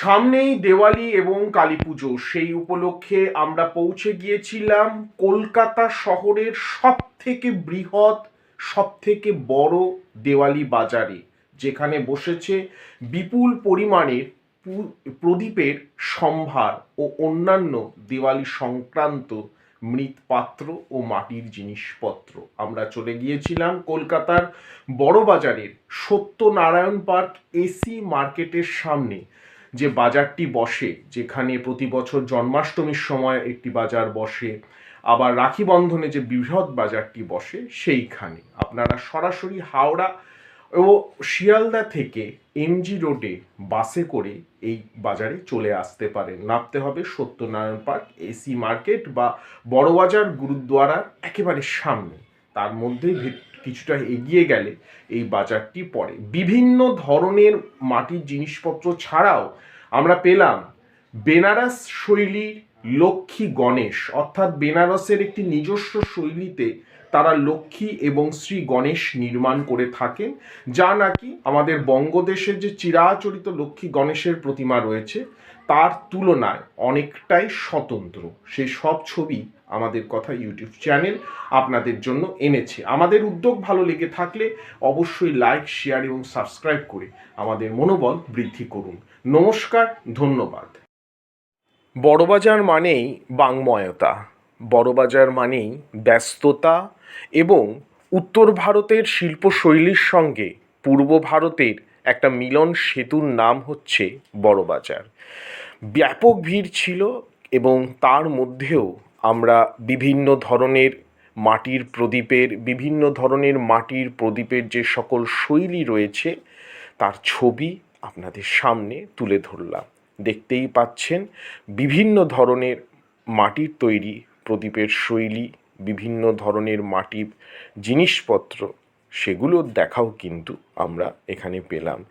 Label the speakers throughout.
Speaker 1: সামনেই দেওয়ালি এবং কালী পুজো। সেই উপলক্ষে আমরা পৌঁছে গিয়েছিলাম কলকাতা শহরের সব থেকে বৃহৎ সব থেকে বড় দেওয়ালি বাজারে, যেখানে বসেছে বিপুল পরিমাণের প্রদীপের সম্ভার ও অন্যান্য দেওয়ালি সংক্রান্ত মৃৎপাত্র ও মাটির জিনিসপত্র। আমরা চলে গিয়েছিলাম কলকাতার বড় বাজারের সত্যনারায়ণ পার্ক এসি মার্কেটের সামনে। যে বাজারটি বসে, যেখানে প্রতি বছর জন্মাষ্টমীর সময় একটি বাজার বসে, আবার রাখি বন্ধনে যে বৃহৎ বাজারটি বসে, সেইখানে। আপনারা সরাসরি হাওড়া ও শিয়ালদা থেকে এমজি রোডে বাসে করে এই বাজারে চলে আসতে পারেন। নামতে হবে সত্যনারায়ণ পার্ক এসি মার্কেট বা বড়বাজার গুরুদ্বারার একেবারে সামনে। তার মধ্যে কিছুটা এগিয়ে গেলে এই বাজারটি পড়ে। বিভিন্ন ধরনের মাটির জিনিসপত্র ছাড়াও আমরা পেলাম বেনারস শৈলীর লক্ষ্মী গণেশ। অর্থাৎ বেনারসের একটি নিজস্ব শৈলীতে তারা লক্ষ্মী এবং শ্রী গণেশ নির্মাণ করে থাকেন, যা নাকি আমাদের বঙ্গদেশের যে চিরাচরিত লক্ষ্মী গণেশের প্রতিমা রয়েছে, তার তুলনায় অনেকটাই স্বতন্ত্র। সেই সব ছবি আমাদের কথা ইউটিউব চ্যানেল আপনাদের জন্য এনেছে। আমাদের উদ্যোগ ভালো লেগে থাকলে অবশ্যই লাইক শেয়ার এবং সাবস্ক্রাইব করে আমাদের মনোবল বৃদ্ধি করুন। নমস্কার, ধন্যবাদ। বড়বাজার মানেই বাংময়তা। বড়বাজার মানেই ব্যস্ততা এবং উত্তর ভারতের শিল্পশৈলীর সঙ্গে পূর্ব ভারতের একটা মিলন সেতুর নাম হচ্ছে বড়বাজার। ব্যাপক ভিড় ছিল এবং তার মধ্যেও আমরা বিভিন্ন ধরনের মাটির প্রদীপের, বিভিন্ন ধরনের মাটির প্রদীপের যে সকল শৈলী রয়েছে, তার ছবি আপনাদের সামনে তুলে ধরলাম। দেখতেই পাচ্ছেন, বিভিন্ন ধরনের মাটির তৈরি প্রদীপের শৈলী, বিভিন্ন ধরনের মাটির জিনিসপত্র সেগুলোর দেখাও কিন্তু আমরা এখানে পেলাম।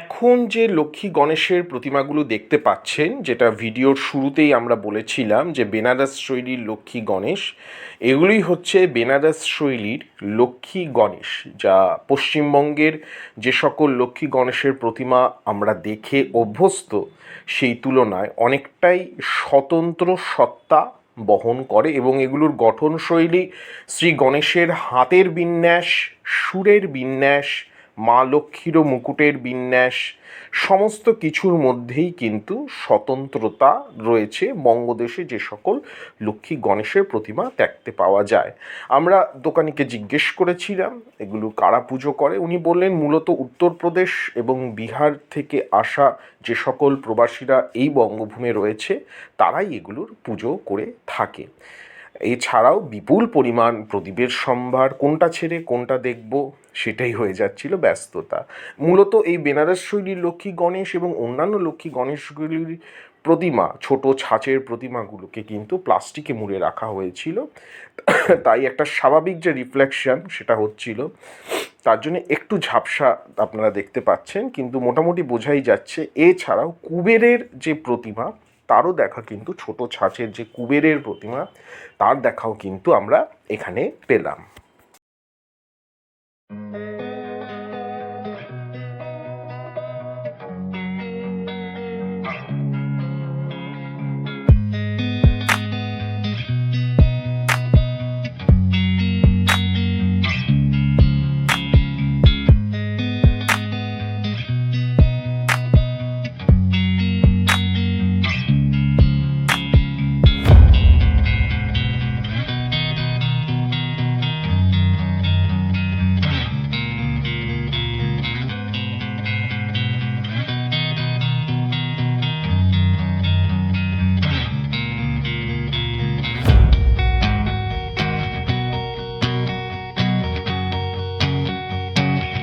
Speaker 1: এখন যে লক্ষ্মী গণেশের প্রতিমাগুলো দেখতে পাচ্ছেন, যেটা ভিডিওর শুরুতেই আমরা বলেছিলাম যে বেনারস শৈলীর লক্ষ্মী গণেশ, এগুলোই হচ্ছে বেনারস শৈলীর লক্ষ্মী গণেশ, যা পশ্চিমবঙ্গের যে সকল লক্ষ্মী গণেশের প্রতিমা আমরা দেখে অভ্যস্ত, সেই তুলনায় অনেকটাই স্বতন্ত্র সত্তা বহন করে এবং এগুলোর গঠনশৈলী শ্রী গণেশের হাতের বিন্যাস, সুরের বিন্যাস মা লক্ষ্মীরও মুকুটের বিন্যাস, সমস্ত কিছুর মধ্যেই কিন্তু স্বতন্ত্রতা রয়েছে বঙ্গদেশে যে সকল লক্ষ্মী গণেশের প্রতিমা দেখতে পাওয়া যায়। আমরা দোকানিকে জিজ্ঞেস করেছিলাম, এগুলো কারা পুজো করে? উনি বললেন, মূলত উত্তরপ্রদেশ এবং বিহার থেকে আসা যে সকল প্রবাসীরা এই বঙ্গভূমে রয়েছে, তারাই এগুলোর পুজো করে থাকে। এছাড়াও বিপুল পরিমাণ প্রদীপের সম্ভার, কোনটা ছেড়ে কোনটা দেখব, সেটাই হয়ে যাচ্ছিল ব্যস্ততা। মূলত এই বেনারস শৈলীর লক্ষ্মী গণেশ এবং অন্যান্য লক্ষ্মী গণেশগুলির প্রতিমা, ছোট ছাঁচের প্রতিমাগুলোকে কিন্তু প্লাস্টিকে মুড়ে রাখা হয়েছিল। তাই একটা স্বাভাবিক যে রিফ্লেকশন সেটা হচ্ছিল। তার জন্য একটু ঝাপসা আপনারা দেখতে পাচ্ছেন, কিন্তু মোটামুটি বোঝাই যাচ্ছে, এছাড়াও কুবেরের যে প্রতিমা তারও দেখা কিন্তু ছোট ছাঁচের যে কুবেরের প্রতিমা তার দেখাও কিন্তু আমরা এখানে পেলাম।